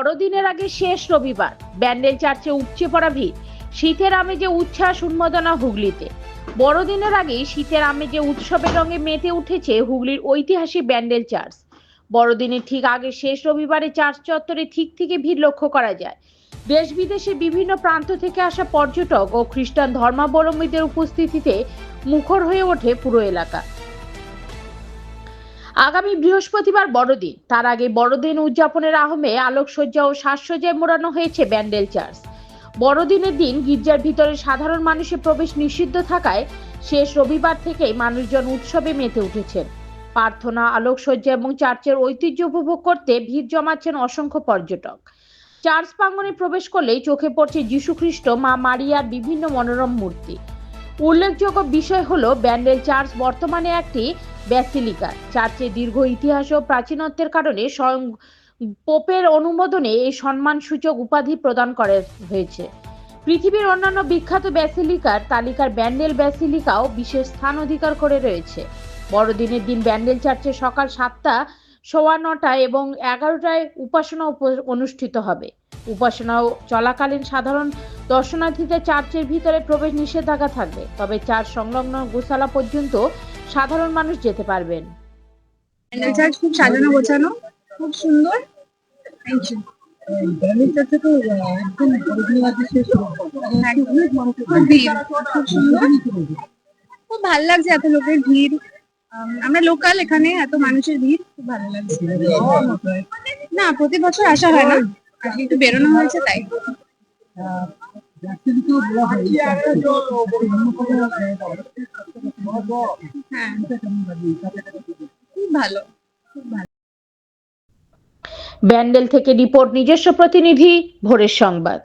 বড়দিনের আগে শেষ রবিবার। ব্যান্ডেল চার্চে উপচে পড়া ভিড়। শীতের আমেজে উচ্ছ্বাস উন্মাদনা হুগলিতে। বড়দিনের আগে শীতের আমেজে উৎসবের রঙে মেতে উঠেছে হুগলির ঐতিহাসিক ব্যান্ডেল চার্চ। বড়দিনের ঠিক আগে শেষ রবিবারে চার্চ চত্বরে ঠিক থেকে ভিড় লক্ষ্য করা যায়। দেশ বিদেশে বিভিন্ন প্রান্ত থেকে আসা পর্যটক ও খ্রিস্টান ধর্মাবলম্বীদের উপস্থিতিতে মুখর হয়ে ওঠে পুরো এলাকা। আগামী বৃহস্পতিবার বড়দিন। তার আগে বড়দিন উদযাপনের আহমে আলোকসজ্জা ও সাজসজ্জায় মোড়ানো হয়েছে ব্যান্ডেল চার্চ। বড়দিনের দিন গির্জার ভিতরে সাধারণ মানুষের প্রবেশ নিষিদ্ধ থাকায় শেষ রবিবার থেকে মানুষজন উৎসবে মেতে উঠেছেন। প্রার্থনা, আলোকসজ্জা এবং চার্চের ঐতিহ্য উপভোগ করতে ভিড় জমাচ্ছেন অসংখ্য পর্যটক। চার্চ প্রাঙ্গণে প্রবেশ করলেই চোখে পড়ছে যীশুখ্রিস্ট, মা মারিয়ার বিভিন্ন মনোরম মূর্তি। উল্লেখযোগ্য বিষয় হলো, ব্যান্ডেল চার্চ বর্তমানে একটি ব্যাসিলিকা চার্চের দীর্ঘ ইতিহাস ও প্রাচীনত্বের কারণে স্বয়ং পোপের অনুমোদনে এই সম্মানসূচক উপাধি প্রদান করা হয়েছে। পৃথিবীর অন্যান্য বিখ্যাত ব্যাসিলিকার তালিকার ব্যান্ডেল ব্যাসিলিকাও বিশেষ স্থান অধিকার করে রয়েছে। বড়দিনের দিন ব্যান্ডেল চার্চে সকাল সাতটা, সোয়া নটা এবং এগারোটায় উপাসনা উপ- অনুষ্ঠিত হবে। উপাসনা চলাকালীন সাধারণ দর্শনার্থীদের চার্চের ভিতরে প্রবেশ নিষেধাজ্ঞা থাকবে। তবে চার্চ সংলগ্ন গোশালা পর্যন্ত সাধারণ মানুষ যেতে পারবেন। প্যান্ডেল চার্চ খুব সাজানো গোছানো খুব সুন্দর। থ্যাংক ইউ খুব ভালো লাগছে এত লোকের ভিড়। আমরা লোকাল এখানে এত মানুষের ভিড়। খুব ভালো লাগছে। না প্রতি বছর আসা হয় না। আজকে একটু বেরোনো হয়েছে তাই। হয় ব্যান্ডেল থেকে রিপোর্ট নিজস্ব প্রতিনিধি ভোরের সংবাদ।